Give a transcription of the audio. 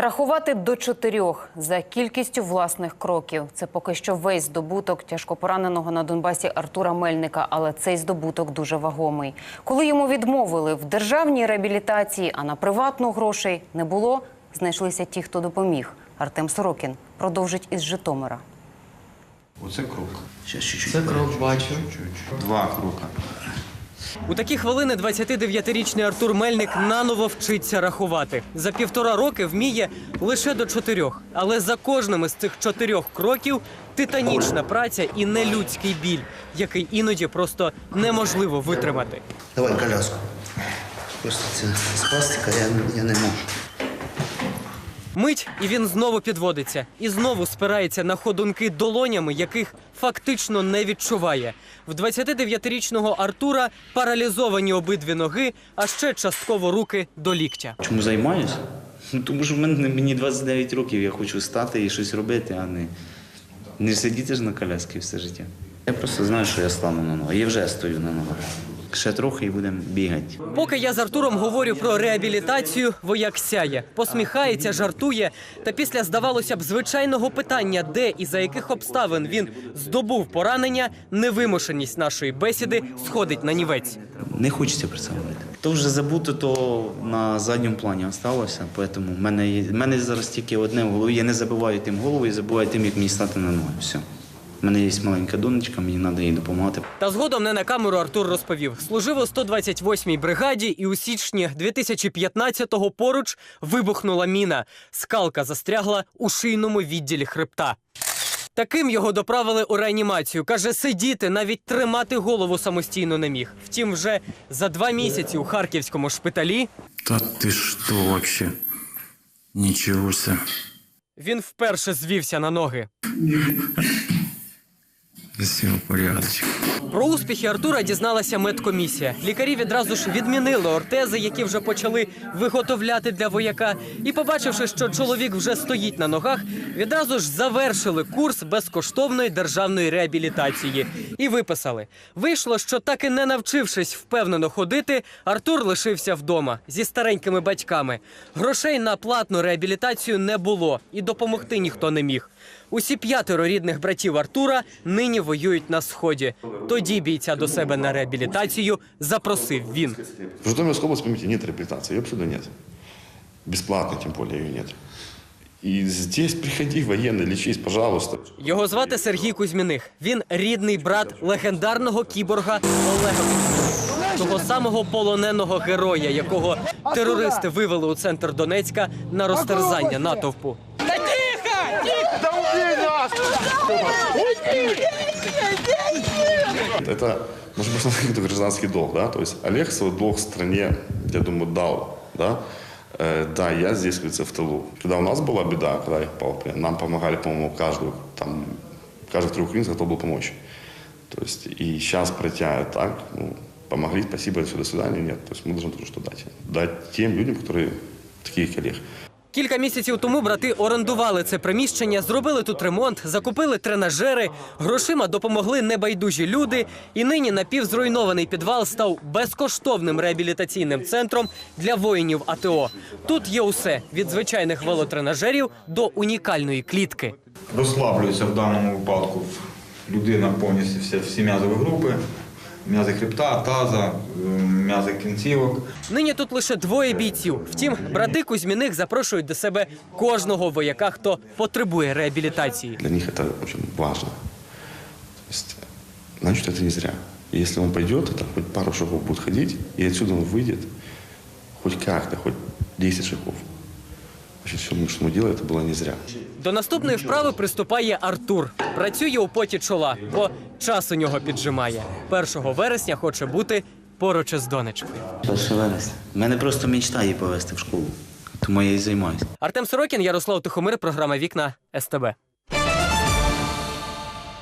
Рахувати до чотирьох за кількістю власних кроків. Це поки що весь здобуток тяжкопораненого на Донбасі Артура Мельника, але цей здобуток дуже вагомий. Коли йому відмовили в державній реабілітації, а на приватну грошей не було, знайшлися ті, хто допоміг. Артем Сорокін продовжить із Житомира. Оце крок. Ще чуть-чуть. Це крок бачу. Два крока. У такі хвилини 29-річний Артур Мельник наново вчиться рахувати. За півтора роки вміє лише до чотирьох. Але за кожним із цих чотирьох кроків титанічна праця і нелюдський біль, який іноді просто неможливо витримати. Давай коляску. Просто це з пластика я, я не можу. Мить, і він знову підводиться і знову спирається на ходунки долонями, яких фактично не відчуває. В 29-річного Артура паралізовані обидві ноги, а ще частково руки до ліктя. Чому займаюся? Ну, тому що в мене мені 29 років, я хочу стати і щось робити, а не, не сидіти ж на коляскі все життя. Я просто знаю, що я стану на ноги. Я вже стою на ногах. Ще трохи і будемо бігати. Поки я з Артуром говорю про реабілітацію, вояк сяє, посміхається, жартує. Та після, здавалося б, звичайного питання, де і за яких обставин він здобув поранення, невимушеність нашої бесіди сходить на нівець. Не хочеться про це говорити. То вже забуто, то на задньому плані залишилося. Тому в мене, в мене зараз тільки одне в голові. Я не забиваю тим голову, я забуваю тим, як мені стати на ноги. Все. У мене є маленька донечка, мені треба їй допомагати. Та згодом не на камеру Артур розповів. Служив у 128-й бригаді, і у січні 2015-го поруч вибухнула міна. Скалка застрягла у шийному відділі хребта. Таким його доправили у реанімацію. Каже, сидіти, навіть тримати голову самостійно не міг. Втім, вже за два місяці у харківському шпиталі Да ты что вообще? Ничего себе. він вперше звівся на ноги. Все в порядке. Про успіхи Артура дізналася медкомісія. Лікарі відразу ж відмінили ортези, які вже почали виготовляти для вояка. І, побачивши, що чоловік вже стоїть на ногах, відразу ж завершили курс безкоштовної державної реабілітації і виписали. Вийшло, що так і не навчившись впевнено ходити, Артур лишився вдома зі старенькими батьками. Грошей на платну реабілітацію не було, і допомогти ніхто не міг. Усі п'ятеро рідних братів Артура нині воюють на сході. Тоді бійця до себе на реабілітацію запросив він. В Житомирской области, поймите, нет реабилитации, ее абсолютно нет. Бесплатно, тем более, ее нет. И здесь приходи, военный, лечись, пожалуйста. Його звати Сергій Кузьміних. Він рідний брат легендарного кіборга Олега Того самого полоненого героя, якого терористи вивели у центр Донецька на розтерзання натовпу. Это, можно посмотреть, какой-то гражданский долг, да? То есть Олег свой долг стране, я думаю, дал, да? Э, да, я здесь, как говорится, в тылу. Когда у нас была беда, когда я попал в плен, нам помогали, по-моему, каждую, там, каждый второй украинец готов был помочь. То есть и сейчас пройти так, ну, помогли, спасибо, все, до свидания, нет. То есть мы должны тоже что дать. Дать тем людям, которые таких как Олег. Кілька місяців тому брати орендували це приміщення, зробили тут ремонт, закупили тренажери, грошима допомогли небайдужі люди. І нині напівзруйнований підвал став безкоштовним реабілітаційним центром для воїнів АТО. Тут є усе від звичайних велотренажерів до унікальної клітки. Розслаблюється в даному випадку людина повністю всі, м'язові групи, м'язи хребта, таза, е, м'язи кінцівок. Нині тут лише двоє бійців. Втім, брати Кузьміних запрошують до себе кожного вояка, хто потребує реабілітації. Для них это очень важно. То есть, значит, это не зря. И если он пойдет, то хоть пару шагов будет ходить, и отсюда он выйдет хоть как-то, хоть 10 шагов. Значит, все, что мы делали, это было не зря. До наступної вправи приступає Артур. Працює у поті чола, бо час у нього піджимає. 1 вересня хоче бути поруч із донечкою. Перше вересня. У мене просто мечта її повезти в школу. Тому я і займаюся. Артем Сорокін, Ярослав Тихомир, програма Вікна СТБ.